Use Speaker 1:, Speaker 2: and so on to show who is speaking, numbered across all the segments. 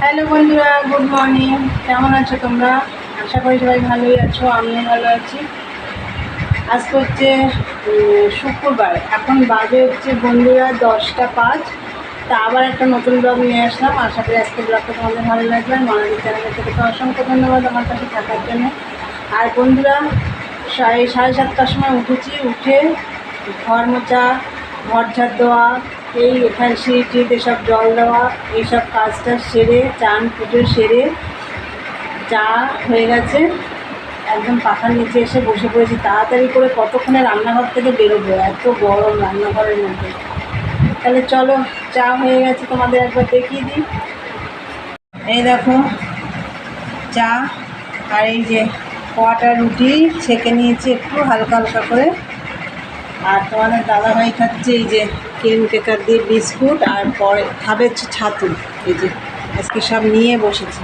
Speaker 1: Hello বন্ধুরা, good morning. কেমন আছো তোমরা? আশা করি সবাই ভালোই আছো, আমিও ভালো আছি। আজকে হচ্ছে শুক্রবার। এখন বাজে হচ্ছে বন্ধুরা দশটা পাঁচ। তা আবার একটা নতুন ব্লগ নিয়ে আসলাম। আশা করি আজকে ব্লগটা তোমাদের ভালো লাগবে। আর মানালি চ্যানেলের থেকে তো অসংখ্য ধন্যবাদ আমার কাছে থাকার জন্য। আর বন্ধুরা, সাড়ে সাড়ে সাতটার সময় উঠেছি। উঠে ঘর মোচা ঘর ঝাড় দেওয়া এই এখানে সিঁড়িটিতে সব জল দেওয়া, এইসব কাজটা সেরে, চান পুজো সেরে চা হয়ে গেছে, একদম পাখার নিচে এসে বসে পড়েছি। তাড়াতাড়ি করে কতক্ষণে রান্নাঘর থেকে বেরোবো? এত গরম রান্নাঘরের মধ্যে। তাহলে চলো, চা হয়ে গেছে তোমাদের একবার দেখিয়ে দিই। এই দেখো, চা আর এই যে কটা রুটি ছেঁকে নিয়েছি একটু হালকা হালকা করে। আর তোমাদের দাদাভাই খাচ্ছে এই যে ক্রিম কেকার দিয়ে বিস্কুট আর পরে খাবে হচ্ছে ছাতু। এই যে আজকে সব নিয়ে বসেছি।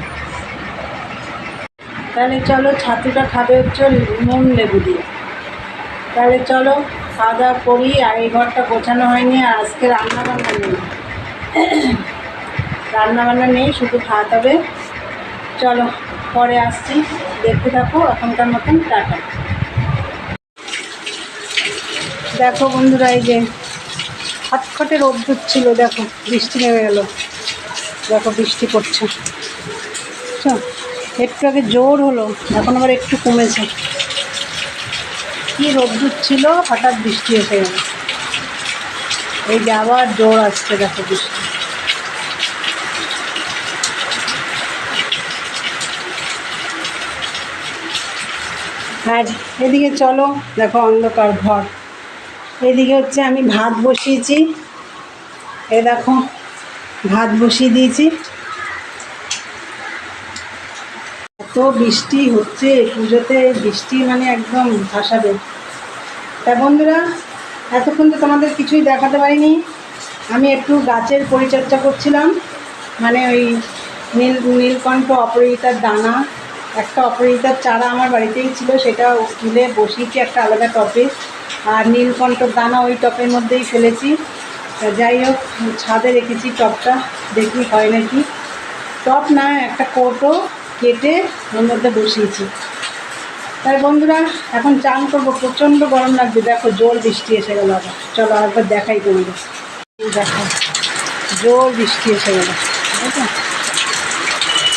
Speaker 1: তাহলে চলো ছাতুটা খাবে হচ্ছে নুন লেবু দিয়ে। তাহলে চলো খাওয়া দাওয়া করি আর এই ঘরটা গোছানো হয়নি আর আজকে রান্না বান্না নেই। রান্না বান্না নেই, শুধু খাওয়াতে হবে। চলো পরে আসছি। দেখতে থাকো, এখনকার মতন টাটা। দেখো বন্ধুরা, এই যে খটখটে রোদ্দুর ছিল দেখো, বৃষ্টি নেমে গেল। দেখো, বৃষ্টি পড়ছে? একটু আগে জোর হলো, এখন আবার একটু কমেছে। কি রোদ্দুর ছিল হঠাৎ বৃষ্টি এসে গেল। এই যে আবার জোর আসছে, দেখো, বৃষ্টি। আর এদিকে চলো, দেখো অন্ধকার ঘর। এদিকে হচ্ছে আমি ভাত বসিয়েছি। এ দেখো, ভাত বসিয়ে দিয়েছি। এত বৃষ্টি হচ্ছে পুজোতে বৃষ্টি মানে একদম ভাসাবে। তা বন্ধুরা, এতক্ষণ তো তোমাদের কিছুই দেখাতে পারিনি। আমি একটু গাছের পরিচর্যা করছিলাম। মানে ওই নীল, নীলকণ্ঠ অপরাজিতার দানা। একটা অপরাজিতার চারা আমার বাড়িতেই ছিল, সেটা তুলে বসিয়েছি একটা আলাদা টপে। আর নীলকণ্ঠর দানা ওই টপের মধ্যেই ফেলেছি। যাই হোক, ছাদে রেখেছি টপটা, দেখি হয় নাকি। টপ না, একটা কোটো কেটে ওর মধ্যে বসিয়েছি। তাই বন্ধুরা, এখন চান করব, প্রচণ্ড গরম লাগবে। দেখো, জোর বৃষ্টি এসে গেল আবার। চলো একবার দেখাই এই দেখো, জোর বৃষ্টি এসে গেল। বুঝেছ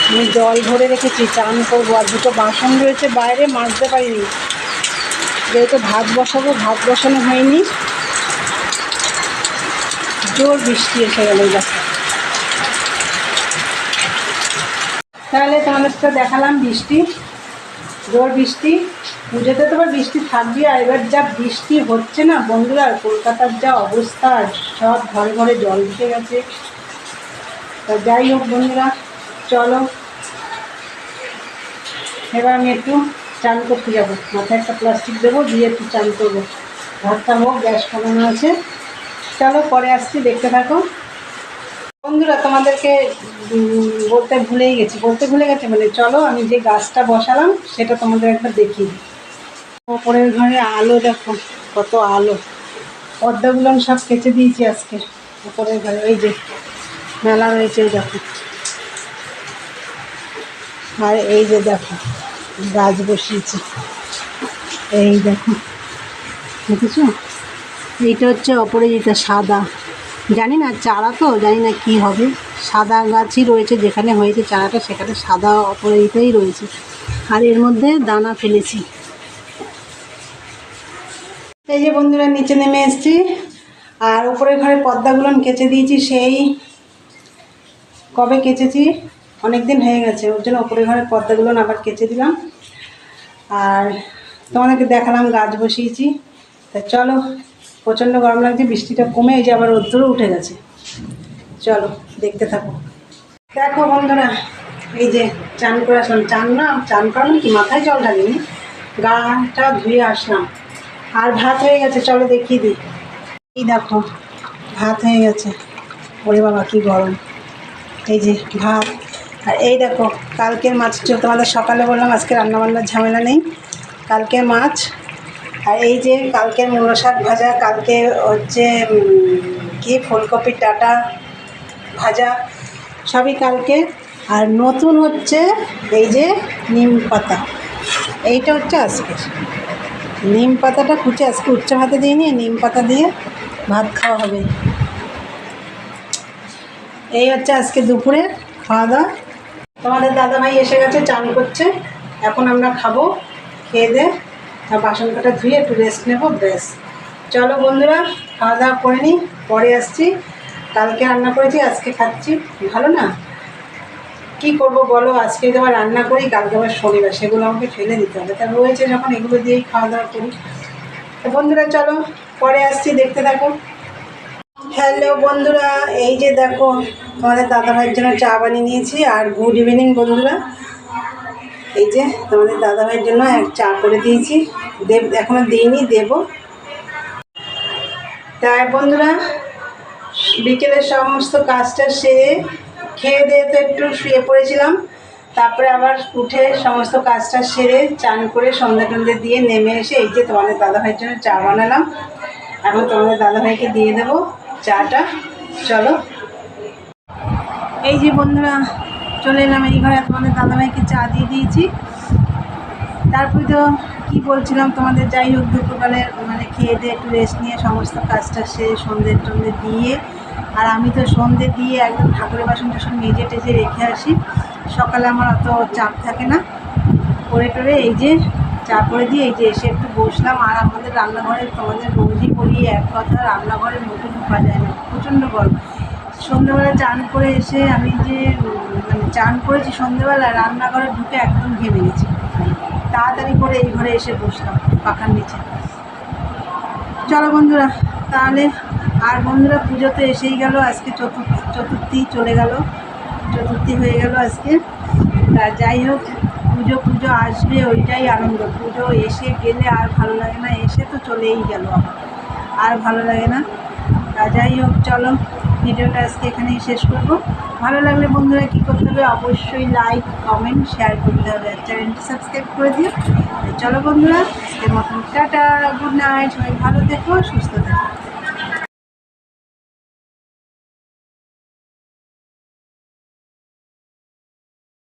Speaker 1: আমি জল ভরে রেখেছি, চান করব। আর দুটো বাসন রয়েছে বাইরে, মাজতে পারিনি। যেহেতু ভাত বসাবো, ভাত বসানো হয়নি। জোর বৃষ্টি এসে গেল তাহলে তোমাদের দেখালাম বৃষ্টি, জোর বৃষ্টি। পুজোতে তো বৃষ্টি থাকবে, আর এবার যা বৃষ্টি হচ্ছে না বন্ধুরা কলকাতার যা অবস্থা, সব ঘরে ঘরে জল ঢুকে গেছে। তা যাই হোক বন্ধুরা চলো। এবার আমি একটু চান করতে যাব। মাথায় একটা প্লাস্টিক দেবো, দিয়ে একটু চান করব। ভাতটা হোক, গ্যাস কমানো আছে। চলো, পরে আসছি, দেখতে থাকো। বন্ধুরা, তোমাদেরকে বলতে ভুলেই গেছি। বলতে ভুলে গেছি মানে চলো, আমি যে গাছটা বসালাম, সেটা তোমাদের একবার দেখিয়ে ওপরের ঘরে আলো, দেখো, কত আলো। পর্দাগুলো আমি সব কেচে দিয়েছি আজকে। ওপরের ঘরে, ওই যে, মেলা রয়েছে দেখো। আর এই যে দেখো, গাছ বসিয়েছি। এই দেখো, দেখেছ? এইটা হচ্ছে অপরাজিতা সাদা। জানি না, চারা তো, জানি না কি হবে। সাদা গাছই রয়েছে, যেখানে হয়েছে চারাটা, সেখানে সাদা অপরাজিতাই রয়েছে। আর এর মধ্যে দানা ফেলেছি। এই যে বন্ধুরা, নিচে নেমে এসেছি। আর উপরের ঘরে আমি কেচে দিয়েছি, সেই কবে কেচেছি? অনেক দিন হয়ে গেছে, ওর জন্য উপরের ঘরের পর্দাগুলো আবার কেচে দিলাম। আর তোমাদেরকে দেখালাম গাছ বসিয়েছি। তা চলো, প্রচণ্ড গরম লাগছে, বৃষ্টিটা কমে এই যে আবার রোদ্দুরও উঠে গেছে। চলো, দেখতে থাকো। দেখো বন্ধুরা, এই যে চান করে আসলাম। চান না, চান করালাম কি? মাথায় জল ঢালিনি। গাটা ধুয়ে আসলাম। আর ভাত হয়ে গেছে, চলো দেখিয়ে দিই। এই দেখো, ভাত হয়ে গেছে। ওরে বাবা, কি গরম। এই যে ভাত। আর এই দেখো, কালকের মাছ ছিল, তোমাদের সকালে বললাম আজকে রান্নাবান্নার ঝামেলা নেই। কালকে মাছ, আর এই যে কালকে মূলো শাক ভাজা, কালকে হচ্ছে কি, ফুলকপির ডাটা ভাজা, সবই কালকে। আর নতুন হচ্ছে এই যে নিম পাতা, এইটা হচ্ছে আজকের। নিম পাতাটা কুচে, আজকে উচ্চ ভাতে দিয়ে নিয়ে নিম পাতা দিয়ে ভাত খাওয়া হবে। এই হচ্ছে আজকে দুপুরে খাওয়া দাওয়া। তোমাদের দাদাভাই এসে গেছে, চান করছে। এখন আমরা খাব, খেয়ে দে বাসন কাটা ধুয়ে একটু রেস্ট নেব, ব্যাস। চলো বন্ধুরা খাওয়া দাওয়া করে নিই, পরে আসছি। কালকে রান্না করেছি, আজকে খাচ্ছি। ভালো না? কি করব বলো? আজকে আবার রান্না করি, কালকে আবার শনিবার, সেগুলো আমাকে ফেলে দিতে হবে। তা রয়েছে যখন, এগুলো দিয়েই খাওয়া দাওয়া করি। তো বন্ধুরা, চলো, পরে আসছি, দেখতে থাকো। হ্যালো বন্ধুরা, এই যে দেখো তোমাদের দাদাভাইয়ের জন্য চা বানিয়ে নিয়েছি আর গুড ইভিনিং বন্ধুরা। এই যে তোমাদের দাদাভাইয়ের জন্য এক চা করে দিয়েছি। দেব এখনও দিইনি, দেবো। তাই বন্ধুরা, বিকেলের সমস্ত কাজটা সেরে খেয়ে দিয়ে তো একটু শুয়ে পড়েছিলাম। তারপরে আবার উঠে সমস্ত কাজটা সেরে চান করে সন্ধ্যা টন্ধে দিয়ে নেমে এসে এই যে তোমাদের দাদাভাইয়ের জন্য চা বানালাম। এখন তোমাদের দাদাভাইকে দিয়ে দেবো। চাটা, চলো। এই যে বন্ধুরা, চলে এলাম এই ঘরে তোমাদের দাদাভাইকে চা দিয়ে দিয়েছি। তারপরে তো কী বলছিলাম তোমাদের, যাই হোক দুপুরবেলায় মানে খেয়ে দিয়ে একটু রেস্ট নিয়ে সমস্ত কাজটা সে সন্ধ্যে টন্ধে দিয়ে, আর আমি তো সন্ধ্যে দিয়ে একদম ঠাকুরের বাসন টাসন মেজে টেজে রেখে আসি। সকালে আমার অত চাপ থাকে না। করে টোরে এই যে করে দিয়ে এই যে এসে একটু বসলাম, আর আমাদের রান্নাঘরে তোমাদের রোজই বলি এক কথা রান্নাঘরের মধ্যে ঢোকা যায় না, প্রচণ্ড গরম। সন্ধ্যেবেলা চান করে এসে আমি যে মানে চান করেছি সন্ধ্যেবেলা, রান্নাঘরে ঢুকে একদম ঘেমে গেছি। তাড়াতাড়ি করে এই ঘরে এসে বসলাম, পাখার নিচে। চলো বন্ধুরা, তাহলে আর বন্ধুরা পুজো তো এসেই গেল, আজকে চতুর্থ, চতুর্থী চলে গেল, চতুর্থী হয়ে গেল আজকে। তা যাই হোক পুজো পুজো আসবে ওইটাই আনন্দ। পুজো এসে গেলে আর ভালো লাগে না, এসে তো চলেই গেল আমার আর ভালো লাগে না। তা যাই হোক, চলো, ভিডিওটা আজকে এখানেই শেষ করব। ভালো লাগলে বন্ধুরা কী করতে হবে, অবশ্যই লাইক কমেন্ট শেয়ার করতে হবে আর চ্যানেলটি সাবস্ক্রাইব করে দিও। চলো বন্ধুরা, আজকের মতন টাটা গুড নাইট সবাই ভালো থেকো, সুস্থ